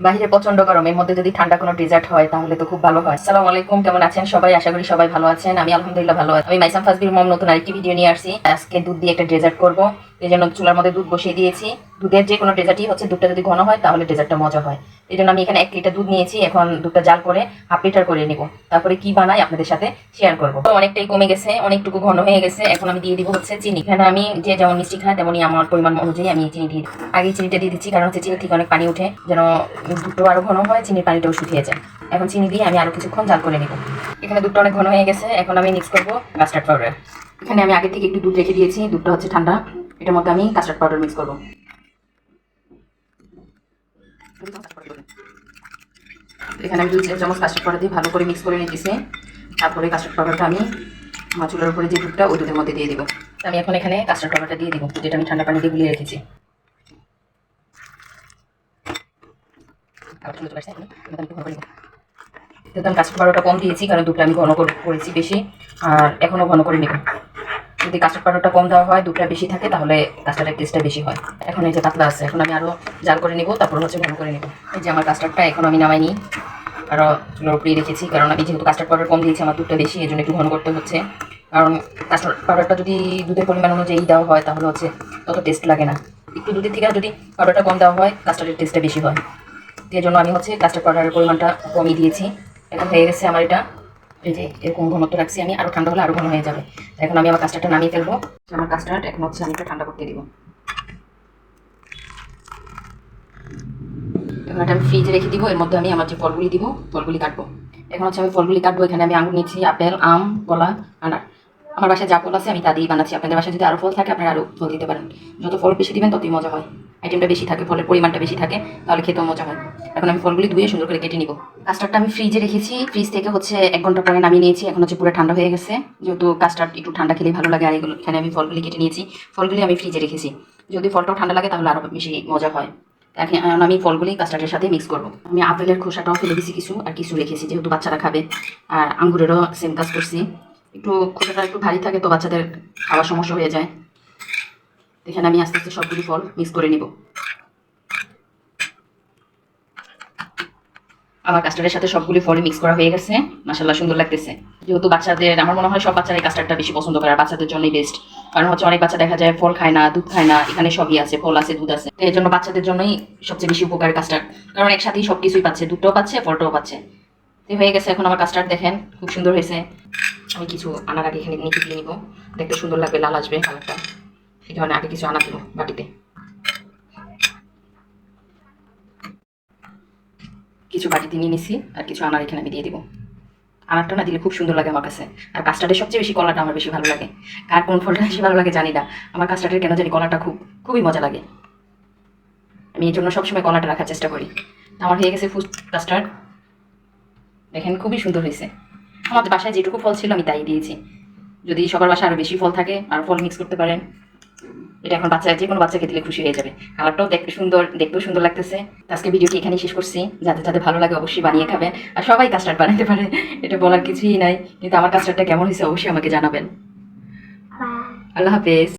বাইরে প্রচণ্ড গরম, এর মধ্যে যদি ঠান্ডা কোনো ডেজার্ট হয় তাহলে তো খুব ভালো হয়। সালাম আলাইকুম, কেমন আছেন? সবাই আশা করি সবাই ভালো আছেন। আমি আলহামদুলিল্লাহ ভালো আছি। আমি মাইসাম ফাজবির মম নতুন আরেকটি ভিডিও নিয়ে আসছি। আজকে দুধ দিয়ে একটা ডেজার্ট করব। এই জন্য চুলার মধ্যে দুধ বসিয়ে দিয়েছি। দুধের যে কোনো ডেজার্টই হচ্ছে, দুধটা যদি ঘন হয় তাহলে ডেজার্টটা মজা হয়। এই জন্য আমি এখানে এক লিটার দুধ নিয়েছি, এখন দুধটা জাল করে হাফ লিটার করে নিব। তারপরে কি বানাই আপনাদের সাথে শেয়ার করব। তো অনেকটাই কমে গেছে, অনেকটুকু ঘন হয়ে গেছে। এখন আমি দিয়ে দিব হচ্ছে চিনি। এখানে আমি যে যেমন মিষ্টি খাই তেমনই আমার পরিমাণ অনুযায়ী আমি চিনি দিয়ে আগে চিনিটা দিয়ে দিচ্ছি, কারণ হচ্ছে চিনি থেকে অনেক পানি উঠে যেন দুধটা আরও ঘন হয়, চিনির পানিটাও শুকিয়ে যায়। এখন চিনি দিয়ে আমি আরও কিছুক্ষণ জাল করে নিব। এখানে দুধটা অনেক ঘন হয়ে গেছে, এখন আমি মিক্স করব কাস্টার্ড পাউডার এখানে আমি আগে থেকে একটু দুধ রেখে দিয়েছি, দুধটা হচ্ছে ঠান্ডা। এটার মধ্যে আমি কাস্টার্ড পাউডার মিক্স করব। এখানে আমি দুই চামচ কাস্টার্ড পাউডার দিয়ে ভালো করে মিক্স করে নিতেছি। তারপরে কাস্টার্ড পাউডারটা আমি আমার চুলার উপরে যে দুধটা, ওই দুধের মধ্যে দিয়ে দিব। আমি এখন এখানে কাস্টার্ড পাউডারটা দিয়ে দিব, যেটা আমি ঠান্ডা পানি দিয়ে গুলিয়ে রেখেছি। আমি কাস্টার্ড পাউডারটা কম দিয়েছি, কারণ দুধটা আমি ঘন করে- করেছি বেশি, আর এখনও ঘন করে নেব। যদি কাস্টার্ড পাউডারটা কম দেওয়া হয়, দুধটা বেশি থাকে, তাহলে কাস্টার্ডের টেস্টটা বেশি হয়। এখন এই যে পাতলা আছে, এখন আমি আরও জাল করে নিব, তারপর হচ্ছে ঘন করে নিব। এই যে আমার কাস্টার্ডটা এখন আমি নামাইনি আরও চুলোর উপরেই রেখেছি, কারণ আমি যেহেতু কাস্টার্ড পাউডার কম দিয়েছি, আমার দুধটা বেশি, এই জন্য একটু ঘন করতে হচ্ছে। কারণ কাস্টার্ড পাউডারটা যদি দুধের পরিমাণ অনুযায়ী দেওয়া হয়, তাহলে হচ্ছে তত টেস্ট লাগে না। একটু দুধের থেকে যদি পাউডারটা কম দেওয়া হয়, কাস্টার্ডের টেস্টটা বেশি হয়। এই জন্য আমি হচ্ছে কাস্টার্ড পাউডারের পরিমাণটা কমিয়ে দিয়েছি। এখন হয়ে গেছে আমার এটা এই যে এরকম ঘনত্ব রাখছি আমি আরও ঠান্ডা হলে আরও ঘন হয়ে যাবে। এখন আমি আমার কাস্টার্ডটা নামিয়ে ফেলব। আমার কাস্টার্ড এখন হচ্ছে আমি ঠান্ডা করতে দিব। এখন এটা আমি ফ্রিজে রেখে দিব, এর মধ্যে আমি আমার যে ফলগুলি দিব, ফলগুলি কাটবো। এখন হচ্ছে আমি ফলগুলি কাটবো, এখানে আমি আঙুর নিচ্ছি, আপেল, আম, কলা, আনার। আমার বাসায় যা ফল আছে আমি তা দিয়েই বানাচ্ছি। আপনাদের বাসায় যদি আরও ফল থাকে, আপনারা আরও ফল দিতে পারেন। যত ফল বেশি দিবেন, ততই মজা হয়। আইটেমটা বেশি থাকে, ফলের পরিমাণটা বেশি থাকে, তাহলে খেতেও মজা হয়। এখন আমি ফলগুলি ধুয়ে সুন্দর করে কেটে নিব। কাস্টার্ডটা আমি ফ্রিজে রেখেছি। ফ্রিজ থেকে হচ্ছে এক ঘণ্টা পরে নামিয়ে নিয়েছি। এখন হচ্ছে পুরো ঠান্ডা হয়ে গেছে। যেহেতু কাস্টার্ড একটু ঠান্ডা খেলেই ভালো লাগে, আর এগুলো এখানে আমি ফলগুলি কেটে নিয়েছি। ফলগুলি আমি ফ্রিজে রেখেছি। যদি ফলটাও ঠান্ডা লাগে, তাহলে আরও বেশি মজা হয়। এখন আমি ফলগুলি কাস্টার্ডের সাথে মিক্স করব। আমি আপেলের খোসাটাও ফেলে দিয়েছি কিছু, আর কিছু রেখেছি, যেহেতু বাচ্চারা খাবে। আর আঙ্গুরেরও সেম কাজ করছি। একটু খোসাটা একটু ভারী থাকে, তো বাচ্চাদের খাওয়ার সমস্যা হয়ে যায়। এখানে আমি আস্তে আস্তে সবগুলি ফল মিক্স করে নিব। আমার কাস্টার্ডের সাথে সবগুলি ফল মিক্স করা হয়ে গেছে। মাসাল্লাহ সুন্দর লাগতেছে। যেহেতু বাচ্চাদের, আমার মনে হয় সব বাচ্চারা এই কাস্টার্ডটা বেশি পছন্দ করে, আর বাচ্চাদের জন্যই বেস্ট কারণ হচ্ছে অনেক বাচ্চা দেখা যায় ফল খায় না, দুধ খায় না, এখানে সবই আছে, ফল আছে, দুধ আছে। এই জন্য বাচ্চাদের জন্যই সবচেয়ে বেশি উপকার কাস্টার্ড কারণ একসাথেই সব কিছুই পাচ্ছে, দুধটাও পাচ্ছে, ফলটাও পাচ্ছে। তো হয়ে গেছে এখন আমার কাস্টার্ড দেখেন, খুব সুন্দর হয়েছে। আমি কিছু আনার আগে এখানে নিচে দিয়ে নিব। দেখতে সুন্দর লাগবে, লাল আসবে কালারটা এই ধরনের আগে কিছু আনা দিব বাটিতে। কিছু বাটিতে নিয়ে নিছি, আর কিছু আনার এখানে আমি দিয়ে দিব। আনারটা না দিলে খুব সুন্দর লাগে আমার কাছে। আর কাস্টার্ডের সবচেয়ে বেশি কলাটা আমার বেশি ভালো লাগে। আর কোন ফলটা বেশি ভালো লাগে জানি না। আমার কাস্টার্ডের কেন জানি কলাটা খুব, খুবই মজা লাগে। আমি এই জন্য সবসময় কলাটা রাখার চেষ্টা করি। আমার হয়ে গেছে ফুড কাস্টার্ড। দেখেন, খুবই সুন্দর হয়েছে। আমাদের বাসায় যেটুকু ফল ছিল আমি তাই দিয়েছি। যদি সবার বাসায় আরও বেশি ফল থাকে, আর ফল মিক্স করতে পারেন। এটা এখন বাচ্চা যে কোনো বাচ্চাকে দিলে খুশি হয়ে যাবে। কালারটাও দেখতে সুন্দর দেখতেও সুন্দর লাগতেছে। আজকে ভিডিওটি এখানে শেষ করছি। যাতে যাতে ভালো লাগে অবশ্যই বানিয়ে খাবেন। আর সবাই কাস্টার্ড বানাতে পারে। এটা বলার কিছুই নাই। কিন্তু আমার কাস্টার্ডটা কেমন হয়েছে অবশ্যই আমাকে জানাবেন। আল্লাহ হাফেজ।